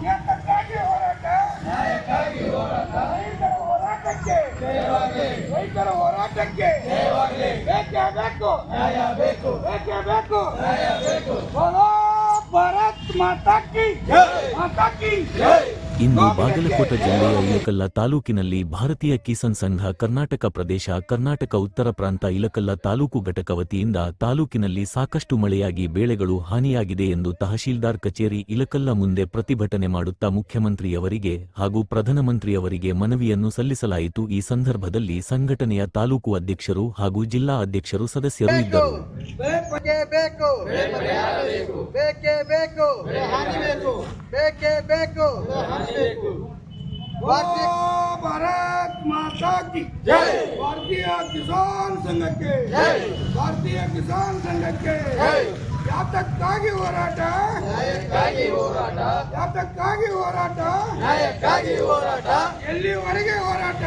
ನ್ಯಾಯಕ್ಕಾಗಿ ಹೋರಾಟ ರೈತರ ಹೋರಾಟಕ್ಕೆ ರೈತರ ಹೋರಾಟಕ್ಕೆ ಬೇಕೇ ಬೇಕು ಬೇಕೇ ಬೇಕು ಬೋಲೋ ಭಾರತ್ ಮಾತಾ ಕಿ ಮಾತಾ ಕಿ ಇಂದು ಬಾಗಲಕೋಟೆ ಜಿಲ್ಲೆಯ ಇಲಕಲ್ಲ ತಾಲೂಕಿನಲ್ಲಿ ಭಾರತೀಯ ಕಿಸಾನ್ ಸಂಘ ಕರ್ನಾಟಕ ಪ್ರದೇಶ ಕರ್ನಾಟಕ ಉತ್ತರ ಪ್ರಾಂತ ಇಲಕಲ್ಲ ತಾಲೂಕು ಘಟಕ ವತಿಯಿಂದ ತಾಲೂಕಿನಲ್ಲಿ ಸಾಕಷ್ಟು ಮಳೆಯಾಗಿ ಬೆಳೆಗಳು ಹಾನಿಯಾಗಿದೆ ಎಂದು ತಹಶೀಲ್ದಾರ್ ಕಚೇರಿ ಇಲಕಲ್ಲ ಮುಂದೆ ಪ್ರತಿಭಟನೆ ಮಾಡುತ್ತಾ ಮುಖ್ಯಮಂತ್ರಿಯವರಿಗೆ ಹಾಗೂ ಪ್ರಧಾನಮಂತ್ರಿಯವರಿಗೆ ಮನವಿಯನ್ನು ಸಲ್ಲಿಸಲಾಯಿತು ಈ ಸಂದರ್ಭದಲ್ಲಿ ಸಂಘಟನೆಯ ತಾಲೂಕು ಅಧ್ಯಕ್ಷರು ಹಾಗೂ ಜಿಲ್ಲಾ ಅಧ್ಯಕ್ಷರು ಸದಸ್ಯರು ಇದ್ದರು ಬೇಕೇ ಭಾರತ್ ಮಾತಾ ಕಿ ಭಾರತೀಯ ಕಿಸಾನ್ ಸಂಘಕ್ಕೆ ಭಾರತೀಯ ಕಿಸಾನ್ ಸಂಘಕ್ಕೆ ಯಾತಕ್ಕಾಗಿ ಹೋರಾಟ? ಯಾತಕ್ಕಾಗಿ ಹೋರಾಟ? ಎಲ್ಲಿವರೆಗೆ ಹೋರಾಟ.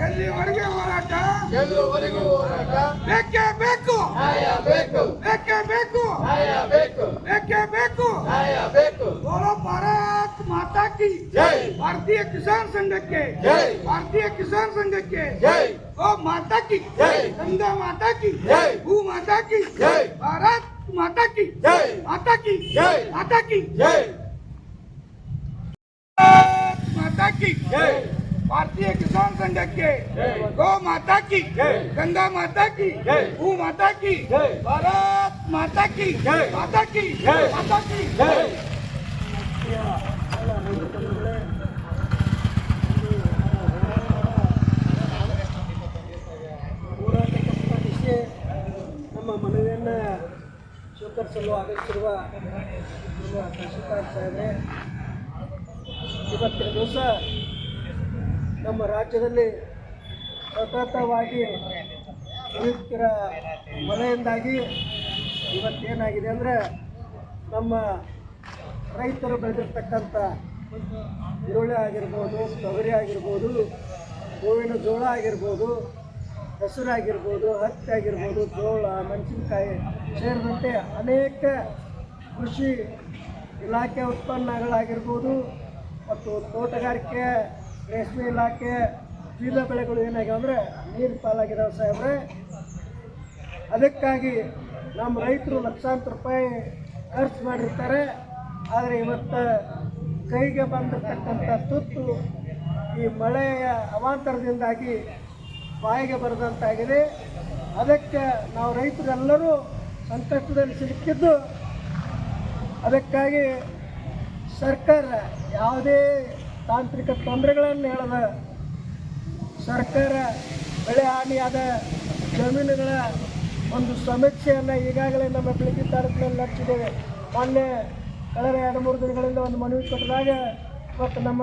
ಎಲ್ಲಿವರೆಗೆ ಹೋರಾಟ? ಬೇಕೇ ಬೇಕು ಬೇಕೇ ಬೇಕು ಬೇಕೇ ಬೇಕು ಬೋಲೋ ಭಾರತ್ ಮಾತಾ ಕಿ ಭಾರತೀಯ ಕಿಸಾನ್ ಸಂಘಕ್ಕೆ ಭಾರತೀಯ ಕಿಸಾನ್ ಸಂಘಕ್ಕೆ ಓ ಮಾತಾ ಕಿ ಗಂಗಾ ಮಾತಾ ಕಿ ಭೂ ಮಾತಾ ಕಿ ಭಾರತ್ ಮಾತಾ ಕಿ ಮಾತಾ ಕಿ ಮಾತಾ ಕಿ ಭಾರತ್ ಮಾತಾ ಕಿ भारतीय किसान संघ के गौ माता की गंगा माता की भू माता की भारत माता की माता की माता की ಹೋರಾಟಕ್ಕೆ ಸ್ಪಂದಿಸಿ ನಮ್ಮ ಮನವಿಯನ್ನು ಸ್ವೀಕರಿಸಲು ಆಗಮಿಸಿರುವ ನಮ್ಮ ತಹಶೀಲ್ದಾರ್ ಸಾಹೇಬ್ರೆ ಇವತ್ತಿನ ದಿವಸ ನಮ್ಮ ರಾಜ್ಯದಲ್ಲಿ ಸತತವಾಗಿ ಸುರಿಯುತ್ತಿರ ಮಳೆಯಿಂದಾಗಿ ಇವತ್ತೇನಾಗಿದೆ ಅಂದರೆ ನಮ್ಮ ರೈತರು ಬೆಳೆದಿರ್ತಕ್ಕಂಥ ಈರುಳ್ಳಿ ಆಗಿರ್ಬೋದು, ತೊಗರಿ ಆಗಿರ್ಬೋದು ಗೋವಿನ ಜೋಳ ಆಗಿರ್ಬೋದು, ಹೆಸರು ಆಗಿರ್ಬೋದು, ಹತ್ತಿ ಆಗಿರ್ಬೋದು, ಜೋಳ, ಮೆಣಸಿನ್ಕಾಯಿ ಸೇರಿದಂತೆ ಅನೇಕ ಕೃಷಿ ಇಲಾಖೆ ಉತ್ಪನ್ನಗಳಾಗಿರ್ಬೋದು ಮತ್ತು ತೋಟಗಾರಿಕೆ ರೇಷ್ಮೆ ಇಲಾಖೆ ವಿವಿಧ ಬೆಳೆಗಳು ಏನಾಗ್ಯಾವ ಅಂದರೆ ನೀರು ಪಾಲಾಗಿದ್ದಾವೆ ಸಾಹೇಬ್ರೆ. ಅದಕ್ಕಾಗಿ ನಮ್ಮ ರೈತರು ಲಕ್ಷಾಂತರ ರೂಪಾಯಿ ಖರ್ಚು ಮಾಡಿರ್ತಾರೆ. ಆದರೆ ಇವತ್ತು ಕೈಗೆ ಬಂದಿರತಕ್ಕಂಥ ತುತ್ತು ಈ ಮಳೆಯ ಅವಾಂತರದಿಂದಾಗಿ ಬಾಯಿಗೆ ಬರೆದಂತಾಗಿದೆ. ಅದಕ್ಕೆ ನಾವು ರೈತರೆಲ್ಲರೂ ಸಂಕಷ್ಟದಲ್ಲಿ ಸಿಲುಕಿದ್ದು ಅದಕ್ಕಾಗಿ ಸರ್ಕಾರ ಯಾವುದೇ ತಾಂತ್ರಿಕ ತೊಂದರೆಗಳನ್ನು ಹೇಳದ ಸರ್ಕಾರ ಬೆಳೆ ಹಾನಿಯಾದ ಜಮೀನುಗಳ ಒಂದು ಸಮೀಕ್ಷೆಯನ್ನು ಈಗಾಗಲೇ ನಮ್ಮ ಬೆಳಗ್ಗೆ ತಾಲೂಕಿನಲ್ಲಿ ನಡೆಸಿದ್ದೇವೆ. ಮೊನ್ನೆ ಕಳೆದ ಎರಡು, ಮೂರು ದಿನಗಳಿಂದ ಒಂದು ಮನವಿ ಕೊಟ್ಟದಾಗ ಮತ್ತು ನಮ್ಮ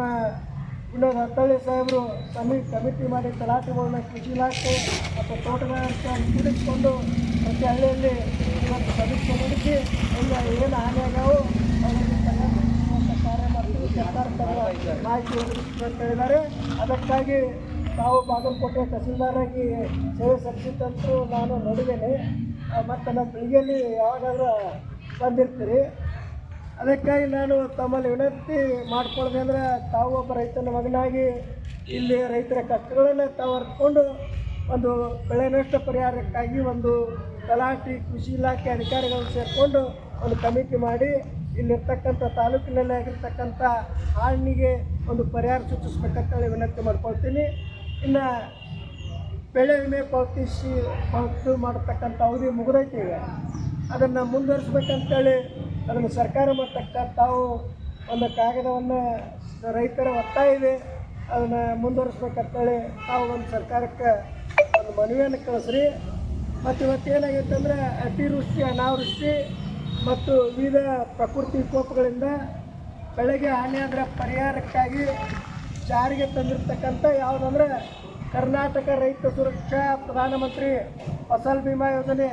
ವಿನೋದ್ ಹತ್ತಳ್ಳಿ ಸಾಹೇಬರು ಸಮಿ ಕಮಿಟಿ ಮಾಡಿ ತಲಾಟೆಗಳನ್ನ ಕೃಷಿ ಇಲಾಖೆ ಮತ್ತು ತೋಟಗಾರಿಕೆ ಹಿಡಿದುಕೊಂಡು ಪ್ರತಿ ಹಳ್ಳಿಯಲ್ಲಿ ಇವತ್ತು ಸಮೀಕ್ಷೆ ನಡೆಸಿ ಎಲ್ಲ ಏನು ಹಾನಿ ಆಗ್ಯಾವು ಅವರಿಗೆ ಸಂಬಂಧಿಸಿದಂಥ ಕಾರ್ಯ ಮಾಡ್ತೀವಿ ಸರ್ಕಾರ ತನ್ನ ಮಾಹಿತಿ ಹೇಳಿದ್ದಾರೆ ಅದಕ್ಕಾಗಿ ತಾವು ಬಾಗಲಕೋಟೆ ತಹಸೀಲ್ದಾರಾಗಿ ಸೇವೆ ಸಲ್ಲಿಸಿದ್ದಂತೂ ನಾನು ನೋಡಿದ್ದೇನೆ. ಮತ್ತು ನಮ್ಮ ಬೆಳಿಗ್ಗೆಯಲ್ಲಿ ಯಾವಾಗಾದರೂ ಬಂದಿರ್ತೀರಿ. ಅದಕ್ಕಾಗಿ ನಾನು ತಮ್ಮಲ್ಲಿ ವಿನಂತಿ ಮಾಡ್ಕೊಳ್ಳೋದು ಅಂದರೆ ತಾವು ಒಬ್ಬ ರೈತನ ಮಗನಾಗಿ ಇಲ್ಲಿ ರೈತರ ಕಷ್ಟಗಳನ್ನು ತಾವು ಒಂದು ಬೆಳೆ ನಷ್ಟ ಪರಿಹಾರಕ್ಕಾಗಿ ಒಂದು ತಲಾಟಿ ಕೃಷಿ ಇಲಾಖೆ ಅಧಿಕಾರಿಗಳನ್ನು ಸೇರಿಕೊಂಡು ಒಂದು ಕಮಿಟಿ ಮಾಡಿ ಇಲ್ಲಿರ್ತಕ್ಕಂಥ ತಾಲೂಕಿನಲ್ಲಿ ಆಗಿರ್ತಕ್ಕಂಥ ಹಾನಿಗೆ ಒಂದು ಪರಿಹಾರ ಸೂಚಿಸ್ಬೇಕಂತೇಳಿ ವಿನಂತಿ ಮಾಡ್ಕೊಳ್ತೀನಿ. ಇನ್ನು ಬೆಳೆ ವಿಮೆ ಪಾವತಿಸಿ ಪಾವತಿ ಮಾಡತಕ್ಕಂಥ ಅವಧಿ ಮುಗಿದೈತಿ ಈಗ. ಅದನ್ನು ಮುಂದುವರಿಸ್ಬೇಕಂತೇಳಿ ಅದನ್ನು ಸರ್ಕಾರ ಮಟ್ಟಕ್ಕೆ ತಾವು ಒಂದು ಕಾಗದವನ್ನು ರೈತರ ಒತ್ತಾಯ ಇದೆ. ಅದನ್ನು ಮುಂದುವರಿಸ್ಬೇಕಂತೇಳಿ ತಾವು ಒಂದು ಸರ್ಕಾರಕ್ಕೆ ಒಂದು ಮನವಿಯನ್ನು ಕಳಿಸ್ರಿ. ಮತ್ತು ಇವತ್ತು ಏನಾಗೈತೆ ಅಂದರೆ ಅತಿವೃಷ್ಟಿ, ಅನಾವೃಷ್ಟಿ ಮತ್ತು ವಿವಿಧ ಪ್ರಕೃತಿ ವಿಕೋಪಗಳಿಂದ ಬೆಳೆಗೆ ಹಾನಿಯಾದರೆ ಪರಿಹಾರಕ್ಕಾಗಿ ಜಾರಿಗೆ ತಂದಿರತಕ್ಕಂಥ ಯಾವುದಂದ್ರೆ ಕರ್ನಾಟಕ ರೈತ ಸುರಕ್ಷಾ ಪ್ರಧಾನಮಂತ್ರಿ ಫಸಲ್ ಬಿಮಾ ಯೋಜನೆ.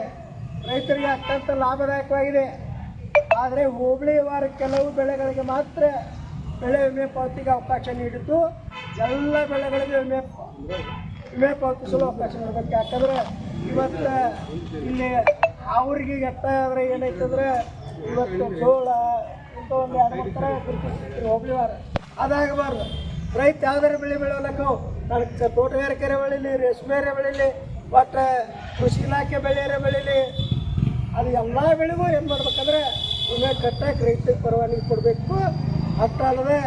ರೈತರಿಗೆ ಅತ್ಯಂತ ಲಾಭದಾಯಕವಾಗಿದೆ. ಆದರೆ ಹೋಬಳಿ ವಾರ ಕೆಲವು ಬೆಳೆಗಳಿಗೆ ಮಾತ್ರ ಬೆಳೆ ವಿಮೆ ಪಾವತಿಗೆ ಅವಕಾಶ ನೀಡಿತ್ತು ಎಲ್ಲ ಬೆಳೆಗಳಿಗೆ ವಿಮೆ ವಿಮೆ ಪಾವತಿಸಲು ಅವಕಾಶ ನೀಡಬೇಕು. ಯಾಕಂದರೆ ಇವತ್ತು ಇಲ್ಲಿ ಅವ್ರಿಗೆ ಎತ್ತ ಆದ್ರೆ ಏನಾಯ್ತಂದ್ರೆ ಇವತ್ತು ಜೋಳ ಇಂಥ ಒಂದು ಎರಡು ಥರ ಹೋಗ್ಲಿವಾರ ಅದಾಗಬಾರ್ದು. ರೈತ ಯಾವ್ದಾರು ಬೆಳೆ ಬೆಳೆಯಲಕ್ಕ ನನಗೆ ತೋಟಗಾರಿಕೆ ಬೆಳೀಲಿ, ರೇಷ್ಮೆರೆ ಬೆಳೀಲಿ ಒಟ್ಟು ಕೃಷಿ ಇಲಾಖೆ ಬೆಳೆಯರೆ ಬೆಳೀಲಿ, ಅದು ಎಲ್ಲ ಬೆಳೆಗೂ ಏನು ಮಾಡ್ಬೇಕಂದ್ರೆ ವಿಮೆ ಕಟ್ಟಕ್ಕೆ ರೈತರಿಗೆ ಪರವಾನಗಿ ಕೊಡಬೇಕು. ಅಷ್ಟೇ ಅಲ್ಲದೆ